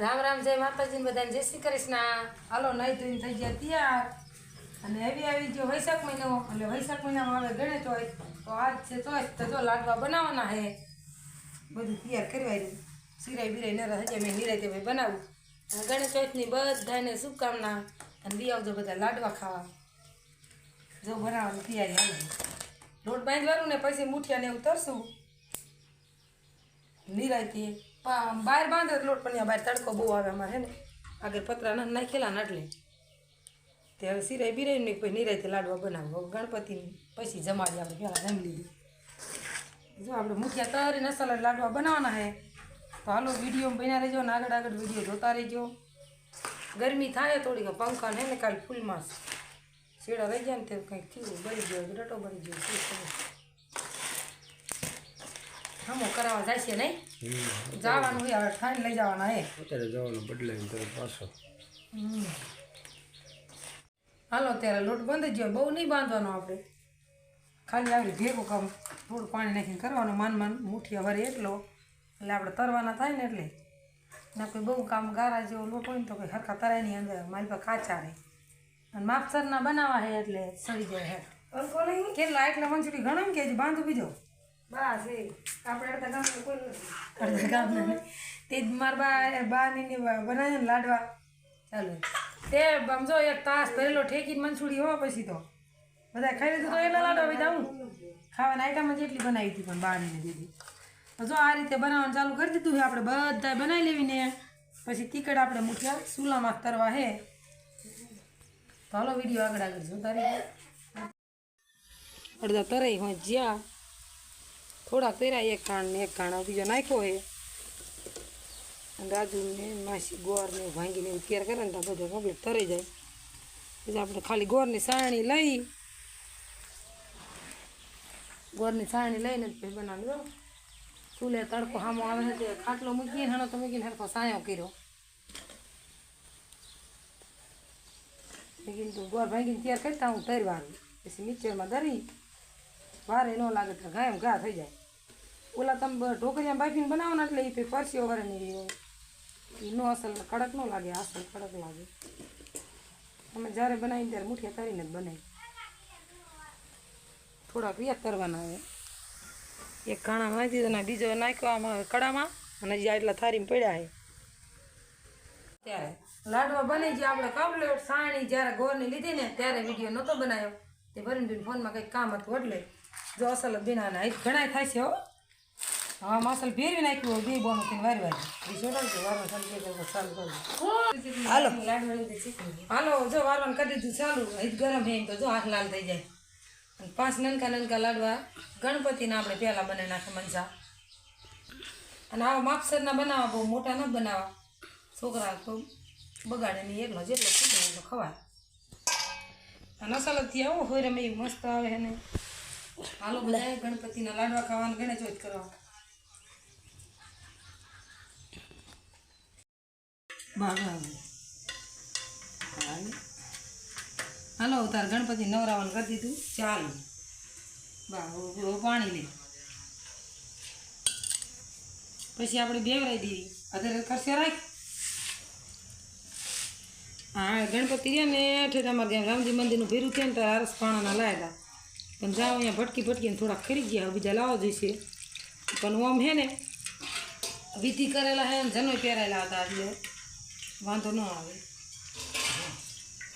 રામ રામ, જય માતાજી બધાને જય શ્રી કૃષ્ણ. હાલો નહીં ધોઈને થઈ ગયા તૈયાર. અને એવી આવી ગયો વૈશાખ મહિનો, એટલે વૈશાખ મહિનામાં આવે ગણેશ હોય તો આજ છે તો તો જો લાડવા બનાવવાના હે. બધું તૈયાર કરવાયું સિરાય બિરાય નરા હજે મેં નિરાય તે બનાવું. ગણેશ ચોથની બધાને શુભકામના. અને લઈ આવજો બધા લાડવા ખાવા. જો બનાવવાની તૈયારી આવે લોટ બાંધવાનું ને પછી મૂઠિયાને એવું તરશું. નિરાયતી બહાર બાંધે લોટ પણ બહાર તડકો બહુ આવે અમારે ને? આગળ પતરા નાખેલા ને એટલે તે હવે સિરાય બિરાય ને પછી નિરાયથી લાડવા બનાવો. ગણપતિ પછી જમાડી આપણે પહેલાં જમી લીધી જો આપણે મુઠિયા તારી નસલ લાડવા બનાવવાના હે. તો હાલો વીડિયો બન્યા રહેજો ને આગળ આગળ વીડિયો જોતા રહેજો. ગરમી થાય થોડીક પંખા ને કાલે ફૂલમાં શેડા રહી જાય ને તે કંઈક થયું, બળી ગયો ડટો બળી ગયો કરાવવા જાય છે નહીં? જવાનું હોય હવે ઠાઈને લઈ જવાના હે. અત્યારે જવાનું બદલાઈને તરત પાછો. હમ. હાલો ત્યારે લોટ બંધ જ ગયો. બહુ નહીં બાંધવાનો આપણે. ખાલી આવી ભેગું કામ થોડું પાણી નાખીને કરવાનું. માન માન મુઠ્ઠી વરે એટલો. એટલે આપણે તરવાના થાય ને એટલે. ના કોઈ બહુ કામ ગારા જેવો લોટ હોય ને તો કોઈ હરખા તરાય નહીં. અંદર મારી પાસે કાચા રહે. અને માપસરના બનાવવા હે એટલે સડી જાય હે. કેટલા? એટલે મંચુરી ઘણા કે બાંધું બીજો. બસ એ. આપણે અડધા ગામ કોઈ નથી. અડધા ગામ તે જ મારા બા બાની ને બનાવે ને લાડવા. ચાલો. તે સમજો એક તાસ ભરેલો ઠેકીને મંચુડી હો પછી તો. બધા ખાઈ લીધું તો એટલા લાડવા ખાવાના આઈટમ જ એટલી બનાવી હતી પણ બાળીને દીધી. જો આ રીતે બનાવવાનું ચાલુ કરી દીધું છે. આપણે બધા બનાવી લેવીને પછી તીકડ આપણે મુઠિયા સુલામાં તરવા હે. તો હાલો વીડિયો આગળ આગળ જોતા રહી અડધા તરાઈ હોય જ્યાં. થોડાક તર્યા એક કાણ ને એક કાણ બીજો નાખ્યો હે અને રાજુને માસી ગોળ ને ભાંગીને તૈયાર કરે ને તો બધો કમ્પ્લીટ તરી જાય. પછી આપણે ખાલી ગોળની સાણી લઈ, ગોળની સાણી લઈને જ પછી બનાવી દો ચૂલે તડકો સામો આવે છે ખાટલો મૂકીને હણો તો મૂકીને હરખો સાયો કર્યો. કીધું ગોળ ભાંગીને તૈયાર કરતા હું તરવાનું. પછી મિક્સરમાં દરી, વારે ન લાગે તો ઘાયમ ઘા થઈ જાય. ઓલા તમે ઢોકરિયા બાફીને બનાવો ને એટલે એ પરસીઓ વરે નહીં એ નો અસલ કડક ન લાગે, અસલ કડક લાગે. અમે જ્યારે બનાવીને ત્યારે મુઠિયા કરીને જ બનાવી થોડાક યાદ કરવાના હવે એક કાણા નાખી અને બીજો નાખ્યો આમાં કડામાં, અને જે આટલા થારીમાં પડ્યા છે. ત્યારે લાડવા બની ગયા આપણે કમ્પ્લીટ સાણી જ્યારે ગોળની લીધી ને ત્યારે વીડિયો નહોતો બનાવ્યો. તે ભરીને ફોનમાં કંઈક કામ હતું એટલે જો અસલ બીના બનાવવાના એ ઘણા થાય છે હો. હા, મસાલ ફેરવી નાખ્યું બે બોનું થઈને વારી વારી. છોડાવજો વારવા ચાલુ કરી દો ચાલુ કરજો હાલો. હાલો, જો વારવાનું કરી દીધું, ચાલુ. એ ગરમ એમ તો જો હાથ લાલ થઈ જાય. અને પાંચ નનકા નનકા લાડવા. ગણપતિના આપણે પહેલાં બનાવી નાખે મનસા અને આવા માપસરના બનાવવા બહુ મોટા ન બનાવવા. છોકરા તો બગાડે નહીં એટલો જેટલો ખૂટે એટલો ખવાય. અને અસલથી આવું, હોય રમે મસ્ત આવે ને. હાલો બધા ગણપતિના લાડવા ખાવાનું ગણેશ ચોથ કરવા. બાબા હાલો. તાર ગણપતિ નવરાવાનું કરી દીધું. ચાલો. બા પાણી લે. પછી આપણે બેવરાઈ દીધી. અત્યારે કરશે રાખ. હા ગણપતિ રહ્યા ને ઠેઠ અમારે ત્યાં રામજી મંદિરનું ભેરું થયું ને ત્યારે આરસ પાણાના લાવ્યા પણ જાઓ અહીંયા ભટકી ભટકીને થોડાક ખરી ગયા બીજા લાવો જોઈશે. પણ ઓમ હે ને, વિધિ કરેલા હે ને, જનોય પહેરાયેલા હતા એટલે વાંધો ન આવે.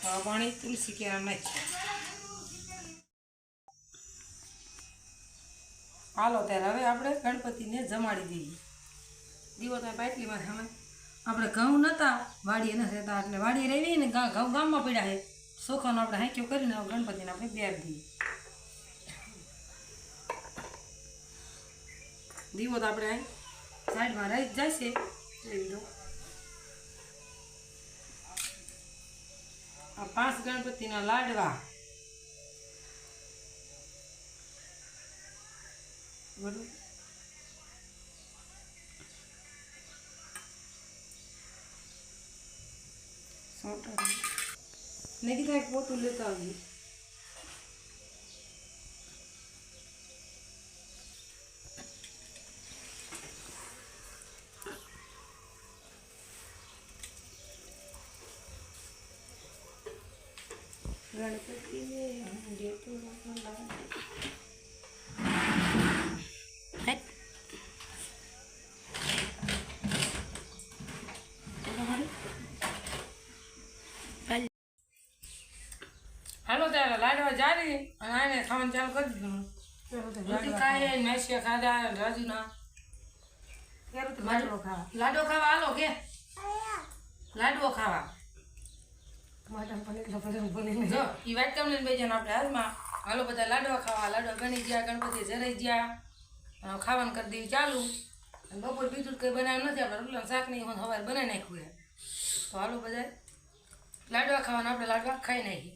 ખાવા પાણી તુલસી કેળા નાખી હાલો, ત્યારે હવે આપણે ગણપતિને જમાડી દઈએ. દીવો તો બાટલીમાં અમે આપણે ઘઉં નહોતા વાડીએ નથી રહેતા, એટલે વાડીએ રહેવી ને ઘઉં ગામમાં પડ્યા છે. સોખાનો આપણે હાંક્યો કરીને ગણપતિને આપણે બેર દઈએ. દીવો તો આપણે સાઈડમાં રહી જ જાય છે લીધો. આ પાંચ ગણપતિના લાડવા. બરોબર. મેં કીધું એક પોતું લેતા આવજો હાલ. હાલો ત્યારે લાડવા જારી અને આને ખાવાનું ચાલુ કરી દીધું. ખાઈ મેસિયા ખાધા રાજુના. લાડવો ખાવા. લાડવો ખાવા હાલો કે? લાડવો ખાવા. જો ઈ વાત તમને બે જણ આપણે હાલમાં હાલો બધા લાડવા ખાવા લાડવા ગણી ગયા ગણપતિ જરાઈ ગયા. ખાવાનું કરી દેવી ચાલુ. બપોર બીજું કંઈ બનાવ્યું નથી આપણે રોટલા શાક નહીં સવારે બનાવી નાખ્યું તો હાલો બધા લાડવા ખાવાના આપણે લાડવા ખાઈ નાખીએ.